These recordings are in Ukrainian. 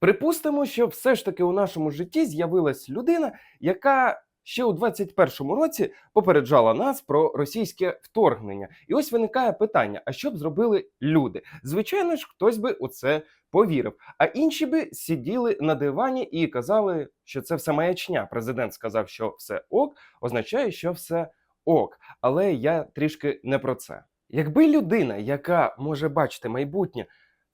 Припустимо, що все ж таки у нашому житті з'явилась людина, яка ще у 21-му році попереджала нас про російське вторгнення. І ось виникає питання: а що б зробили люди? Звичайно ж, хтось би у це повірив, а інші би сиділи на дивані і казали, що це все маячня. Президент сказав, що все ок, означає, що все ок. Але я трішки не про це. Якби людина, яка може бачити майбутнє,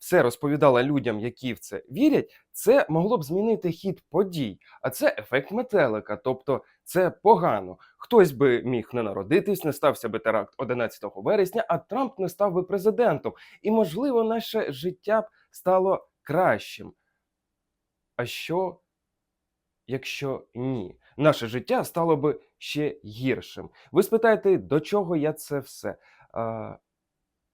все розповідала людям, які в це вірять, це могло б змінити хід подій. А це ефект метелика, тобто це погано. Хтось би міг не народитись, не стався би теракт 11 вересня, а Трамп не став би президентом. І, можливо, наше життя б стало кращим. А що, якщо ні? Наше життя стало би ще гіршим. Ви спитаєте, до чого я це все?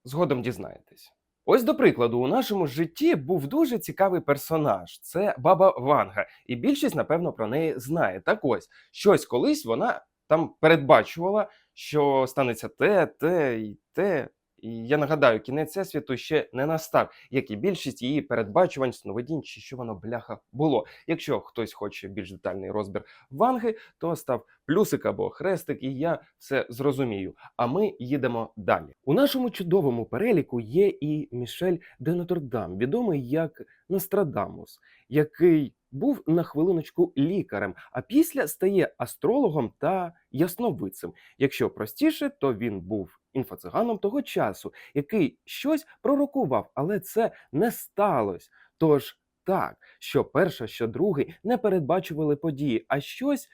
Згодом дізнаєтесь. Ось, до прикладу, у нашому житті був дуже цікавий персонаж. Це баба Ванга, і більшість, напевно, про неї знає. Так ось, щось колись вона там передбачувала, що станеться те, те і те. Я нагадаю, кінець всесвіту ще не настав, як і більшість її передбачувань, сновидінь, чи що воно бляха було. Якщо хтось хоче більш детальний розбір Ванги, то став плюсик або хрестик, і я все зрозумію. А ми їдемо далі. У нашому чудовому переліку є і Мішель де Нотр-Дам, відомий як Нострадамус, який був на хвилиночку лікарем, а після стає астрологом та ясновидцем. Якщо простіше, то він був інфоциганом того часу, який щось пророкував, але це не сталося. Тож так, що перше, що другий не передбачували події, а щось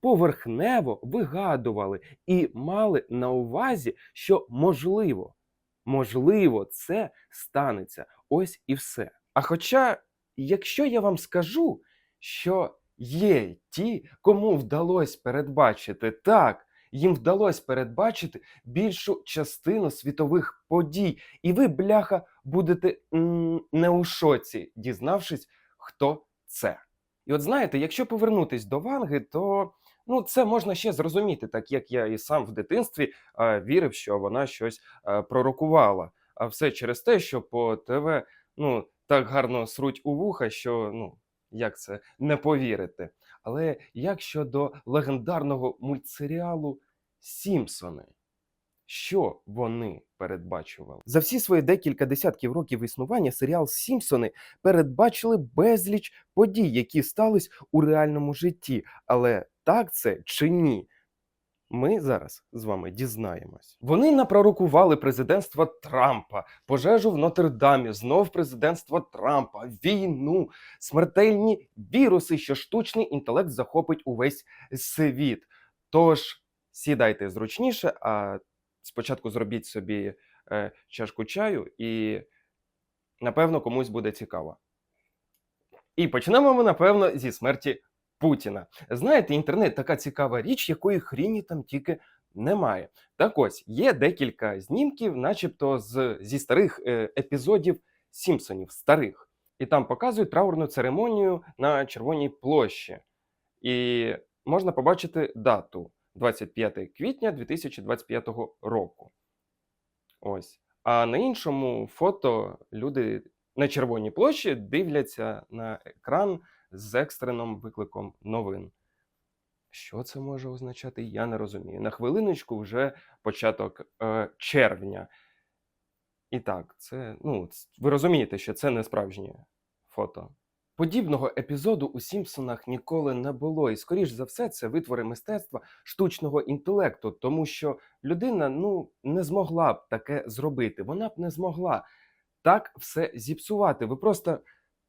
поверхнево вигадували і мали на увазі, що можливо, можливо, це станеться. Ось і все. А хоча, якщо я вам скажу, що є ті, кому вдалося передбачити так, їм вдалося передбачити більшу частину світових подій, і ви, бляха, будете не у шоці, дізнавшись, хто це. І от знаєте, якщо повернутись до Ванги, то ну, це можна ще зрозуміти, так як я і сам в дитинстві а, вірив, що вона щось а, пророкувала. А все через те, що по ТВ ну, так гарно сруть у вуха, що ну, як це не повірити. Але як щодо легендарного мультсеріалу Сімпсони? Що вони передбачували? За всі свої декілька десятків років існування серіал Сімпсони передбачили безліч подій, які стались у реальному житті. Але так це чи ні? Ми зараз з вами дізнаємось. Вони напророкували президентство Трампа, пожежу в Нотр-Дамі, знов президентство Трампа, війну, смертельні віруси, що штучний інтелект захопить увесь світ. Тож сідайте зручніше, а спочатку зробіть собі е, чашку чаю, і напевно комусь буде цікаво. І почнемо ми, напевно, зі смерті Путіна. Знаєте, інтернет така цікава річ, якої хріні там тільки немає. Так ось є декілька знімків, начебто з, зі старих е, епізодів Сімпсонів, старих. І там показують траурну церемонію на Червоній площі. І можна побачити дату 25 квітня 2025 року. Ось. А на іншому фото люди на Червоній площі дивляться на екран з екстреним викликом новин. Що це може означати, я не розумію. На хвилиночку вже початок е, червня. І так, це, ну, ви розумієте, що це не справжнє фото. Подібного епізоду у Сімпсонах ніколи не було, і скоріш за все, це витвори мистецтва штучного інтелекту, тому що людина ну не змогла б таке зробити. Вона б не змогла так все зіпсувати. Ви просто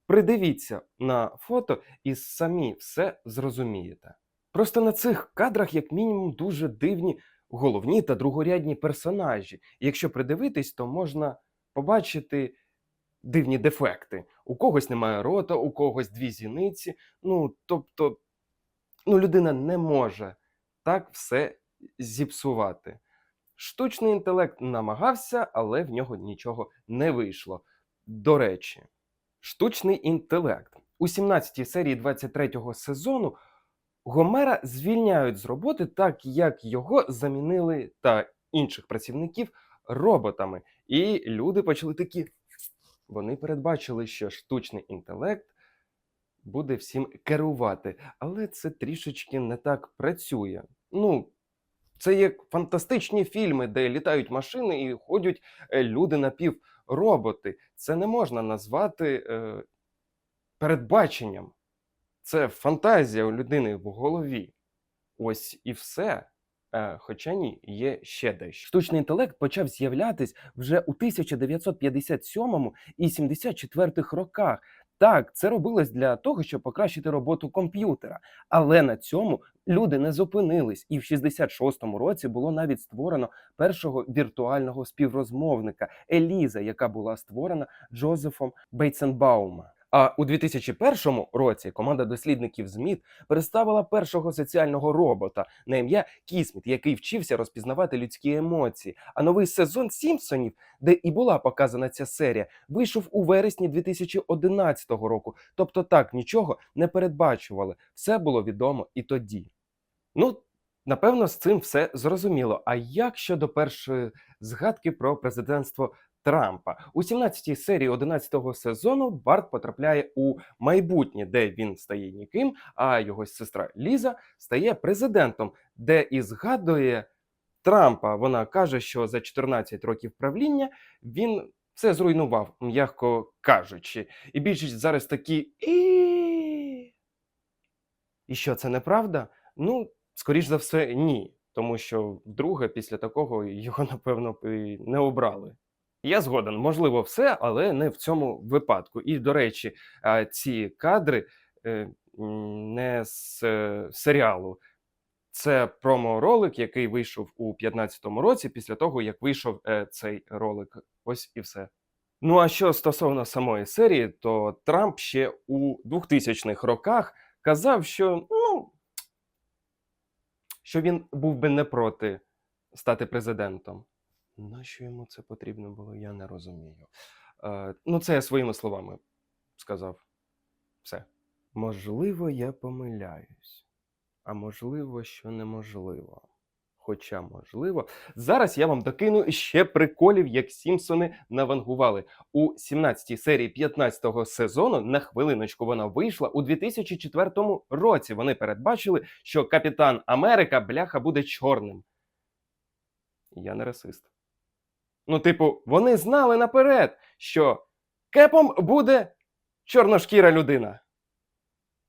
придивіться на фото і самі все зрозумієте. Просто на цих кадрах, як мінімум, дуже дивні головні та другорядні персонажі. І якщо придивитись, то можна побачити дивні дефекти. У когось немає рота, у когось дві зіниці. Ну, тобто, ну, людина не може так все зіпсувати. Штучний інтелект намагався, але в нього нічого не вийшло. До речі, штучний інтелект. У 17-й серії 23-го сезону Гомера звільняють з роботи, так як його замінили та інших працівників роботами. І люди почали такі. Вони передбачили, що штучний інтелект буде всім керувати. Але це трішечки не так працює. Ну, це як фантастичні фільми, де літають машини і ходять е, люди напівроботи. Це не можна назвати е, передбаченням. Це фантазія у людини в голові. Ось і все. Е, Хоча ні, є ще дещо. Штучний інтелект почав з'являтись вже у 1957 і 74 роках. Так, це робилось для того, щоб покращити роботу комп'ютера. Але на цьому люди не зупинились, і в 66-му році було навіть створено першого віртуального співрозмовника Еліза, яка була створена Джозефом Бейтсенбаума. А у 2001 році команда дослідників ЗМІТ представила першого соціального робота на ім'я Кісміт, який вчився розпізнавати людські емоції. А новий сезон Сімпсонів, де і була показана ця серія, вийшов у вересні 2011 року. Тобто так нічого не передбачували. Все було відомо і тоді. Ну, напевно, з цим все зрозуміло. А як щодо першої згадки про президентство Трампа? У 17-й серії 11-го сезону Барт потрапляє у майбутнє, де він стає ніким, а його сестра Ліза стає президентом, де і згадує Трампа. Вона каже, що за 14 років правління він все зруйнував, м'яко кажучи. І більшість зараз такі і. Що це неправда? Ну, скоріш за все, ні. Тому що вдруге, після такого його, напевно, не обрали. Я згоден, можливо, все, але не в цьому випадку. І, до речі, ці кадри е, не з е, серіалу. Це промо-ролик, який вийшов у 2015 році, після того, як вийшов е, цей ролик. Ось і все. Ну а що стосовно самої серії, то Трамп ще у 2000-х роках казав, що ну, що він був би не проти стати президентом. Нащо йому це потрібно було, я не розумію. Е, ну, це я своїми словами сказав. Все. Можливо, я помиляюсь, а можливо, що неможливо. Хоча, можливо, зараз я вам докину ще приколів, як Сімпсони навангували. У 17-й серії 15-го сезону на хвилиночку вона вийшла у 2004 році. Вони передбачили, що Капітан Америка бляха буде чорним. Я не расист. Ну, типу, вони знали наперед, що кепом буде чорношкіра людина.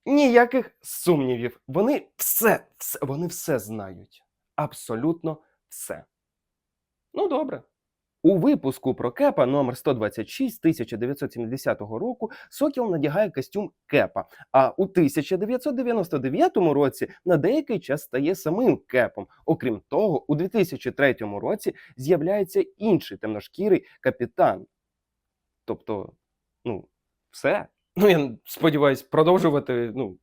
Ніяких сумнівів. Вони все, все, вони все знають. Абсолютно все. Ну, добре. У випуску про Кепа номер 126 1970 року Сокіл надягає костюм Кепа, а у 1999 році на деякий час стає самим Кепом. Окрім того, у 2003 році з'являється інший темношкірий капітан. Тобто, ну, все. Ну, я сподіваюся, продовжувати. Ну,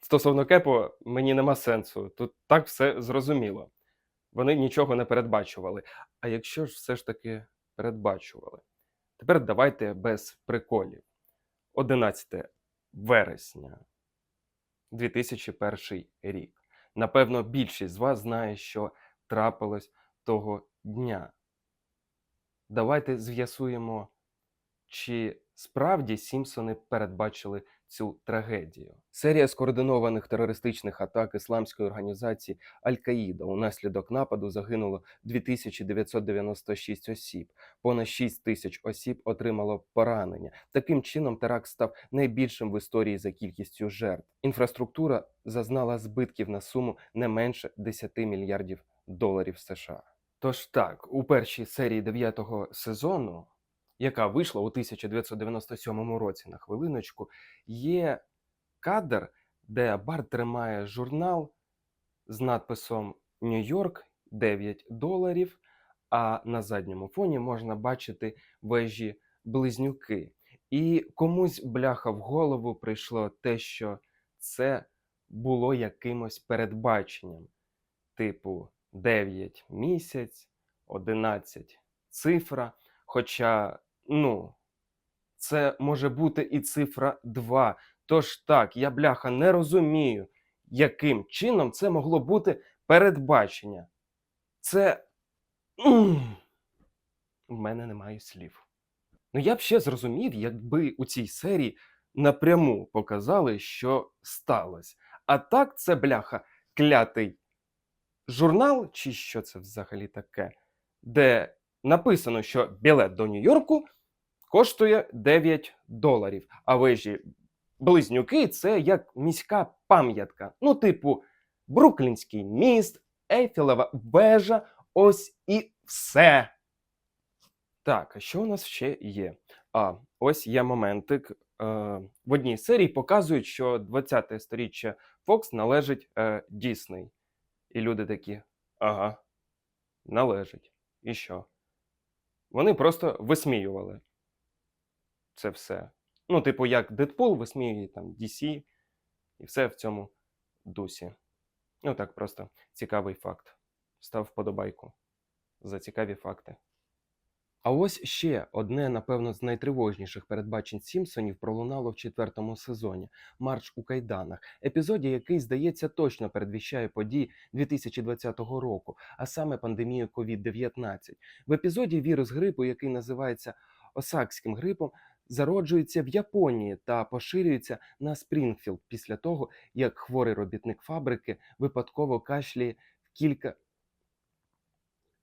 стосовно Кепу, мені нема сенсу. Тут так все зрозуміло. Вони нічого не передбачували. А якщо ж все ж таки передбачували? Тепер давайте без приколів. 11 вересня 2001 рік. Напевно, більшість з вас знає, що трапилось того дня. Давайте з'ясуємо, чи справді Сімпсони передбачили цю трагедію. Серія скоординованих терористичних атак ісламської організації Аль-Каїда. Унаслідок нападу загинуло 2996 осіб. Понад 6 тисяч осіб отримало поранення. Таким чином, теракт став найбільшим в історії за кількістю жертв. Інфраструктура зазнала збитків на суму не менше 10 мільярдів доларів США. Тож так, у першій серії дев'ятого сезону, яка вийшла у 1997 році на хвилиночку, є кадр, де Барт тримає журнал з надписом Нью-Йорк 9 доларів, а на задньому фоні можна бачити вежі близнюки. І комусь бляха в голову прийшло те, що це було якимось передбаченням, типу 9 місяць, 11 цифра. Хоча, ну, це може бути і цифра 2. Тож так, я бляха не розумію, яким чином це могло бути передбачення. Це. В мене немає слів. Ну я б ще зрозумів, якби у цій серії напряму показали, що сталося. А так, це бляха клятий журнал, чи що це взагалі таке, де написано, що білет до Нью-Йорку коштує 9 доларів. А вежі близнюки це як міська пам'ятка. Ну, типу, Бруклінський міст, Ейфелева вежа, ось і все. Так, а що у нас ще є? А, ось є моментик. Е, в одній серії показують, що 20-те сторіччя Fox належить е, Дісней. І люди такі: ага, належить. І що? Вони просто висміювали це все. Ну, типу, як Дедпул висміює там DC і все в цьому дусі. Ну так, просто цікавий факт. Став вподобайку за цікаві факти. А ось ще одне, напевно, з найтривожніших передбачень Сімпсонів пролунало в четвертому сезоні Марш у кайданах, епізоді, який, здається, точно передвіщає події 2020 року, а саме пандемію COVID-19. В епізоді вірус грипу, який називається Осакським грипом, зароджується в Японії та поширюється на Спрінгфілд після того, як хворий робітник фабрики випадково кашляє в кілька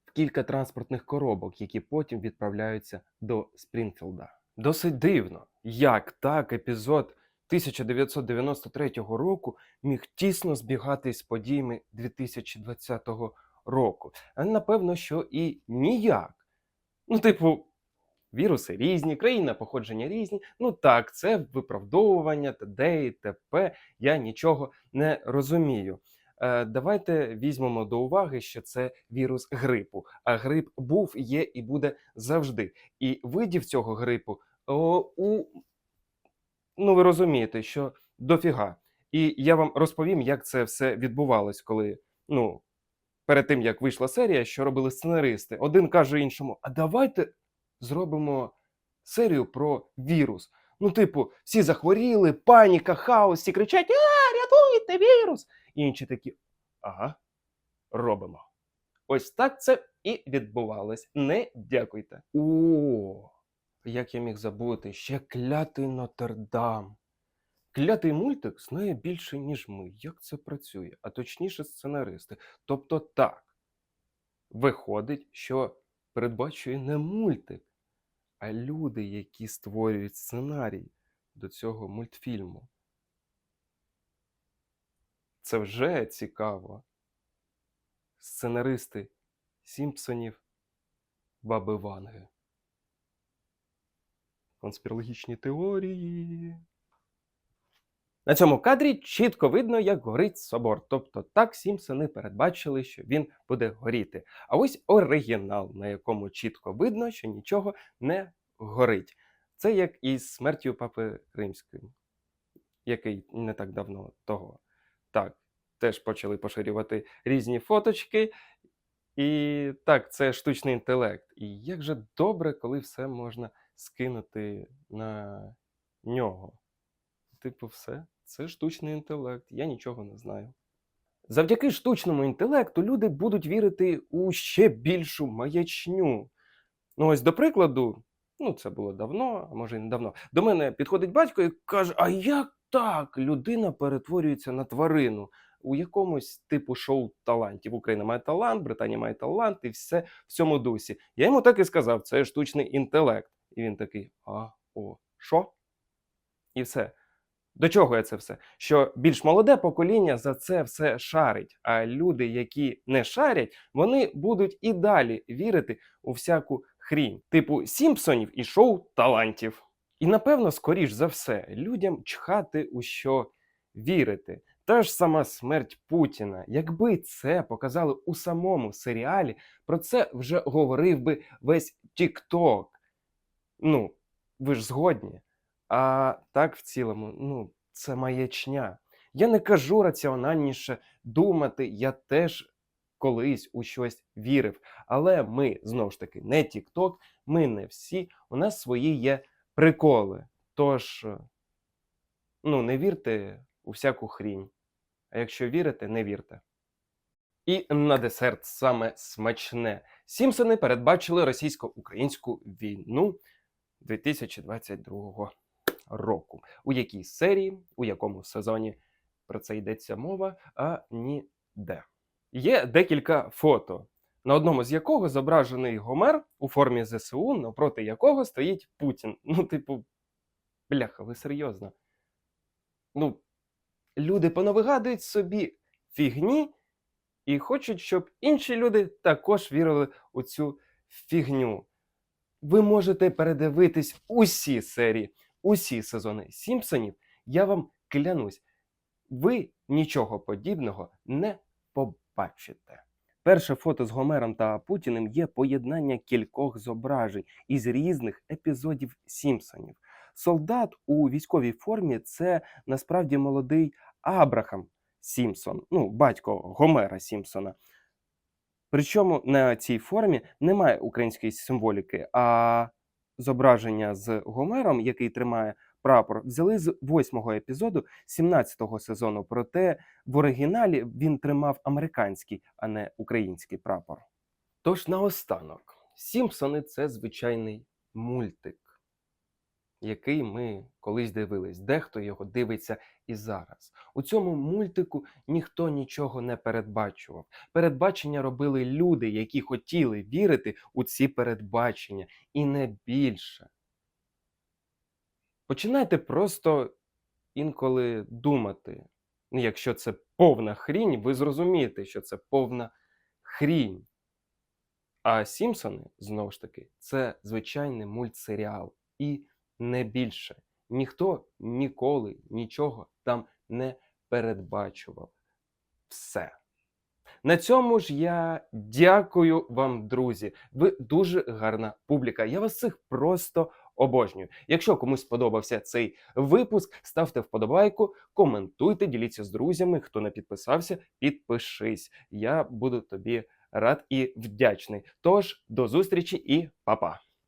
в кілька транспортних коробок, які потім відправляються до Спрінгфілда. Досить дивно, як так епізод 1993 року міг тісно збігати з подіями 2020 року. А напевно, що і ніяк. Ну, типу, віруси різні, країна походження різні. Ну так, це виправдовування, т.д. і т.п. Я нічого не розумію. Е, давайте візьмемо до уваги, що це вірус грипу. А грип був, є і буде завжди. І видів цього грипу о, у ну ви розумієте, що дофіга. І я вам розповім, як це все відбувалось, коли ну. Перед тим як вийшла серія, що робили сценаристи, один каже іншому: А давайте зробимо серію про вірус. Ну, типу, всі захворіли, паніка, хаос, всі кричать: А, рятуйте вірус! І інші такі: ага, робимо. Ось так це і відбувалось. Не дякуйте. О, як я міг забути, ще клятий Нотр-Дам. Клятий мультик знає більше, ніж ми. Як це працює? А точніше, сценаристи. Тобто так, виходить, що передбачує не мультик, а люди, які створюють сценарій до цього мультфільму. Це вже цікаво. Сценаристи Сімпсонів, Баби Ванги. Конспірологічні теорії. На цьому кадрі чітко видно, як горить собор. Тобто так Сімпсони передбачили, що він буде горіти. А ось оригінал, на якому чітко видно, що нічого не горить. Це як із смертю папи Римської, який не так давно того. Так, теж почали поширювати різні фоточки. І так, це штучний інтелект. І як же добре, коли все можна скинути на нього. Типу, все, це штучний інтелект, я нічого не знаю. Завдяки штучному інтелекту люди будуть вірити у ще більшу маячню. Ну, ось до прикладу, ну це було давно, а може і не давно. До мене підходить батько і каже: А як так людина перетворюється на тварину у якомусь типу шоу талантів? Україна має талант, Британія має талант, і все в цьому дусі. Я йому так і сказав: це штучний інтелект. І він такий: А, о, що? І все. До чого я це все? Що більш молоде покоління за це все шарить, а люди, які не шарять, вони будуть і далі вірити у всяку хрінь, типу Сімпсонів і шоу талантів. І напевно, скоріш за все, людям чхати у що вірити. Та ж сама смерть Путіна. Якби це показали у самому серіалі, про це вже говорив би весь Тік-Ток. Ну, ви ж згодні. А так в цілому, ну, це маячня. Я не кажу раціональніше думати, я теж колись у щось вірив. Але ми знову ж таки не TikTok, ми не всі, у нас свої є приколи. Тож, е, ну, не вірте у всяку хрінь. А якщо вірите, не вірте. І на десерт саме смачне. Сімпсони передбачили російсько-українську війну 2022 року. У якій серії, у якому сезоні про це йдеться мова, а ніде. Є декілька фото, на одному з якого зображений Гомер у формі ЗСУ, навпроти якого стоїть Путін. Ну, типу, бляха, ви серйозно? Ну, люди понавигадують собі фігні і хочуть, щоб інші люди також вірили у цю фігню. Ви можете передивитись усі серії, усі сезони Сімпсонів. Я вам клянусь, ви нічого подібного не побачите. Перше фото з Гомером та Путіним є поєднання кількох зображень із різних епізодів Сімпсонів. Солдат у військовій формі це насправді молодий Абрахам Сімпсон, ну, батько Гомера Сімпсона. Причому на цій формі немає української символіки, а зображення з Гомером, який тримає прапор, взяли з восьмого епізоду 17-го сезону. Проте в оригіналі він тримав американський, а не український прапор. Тож наостанок, Сімпсони це звичайний мультик, який ми колись дивились. Дехто його дивиться і зараз. У цьому мультику ніхто нічого не передбачував. Передбачення робили люди, які хотіли вірити у ці передбачення, і не більше. Починайте просто інколи думати. Ну, Якщо це повна хрінь, ви зрозумієте, що це повна хрінь. А Сімпсони, знову ж таки, це звичайний мультсеріал. І не більше. Ніхто ніколи нічого там не передбачував. Все. На цьому ж я дякую вам, друзі. Ви дуже гарна публіка. Я вас цих просто обожнюю. Якщо комусь сподобався цей випуск, ставте вподобайку, коментуйте, діліться з друзями. Хто не підписався, підпишись. Я буду тобі рад і вдячний. Тож до зустрічі і па-па!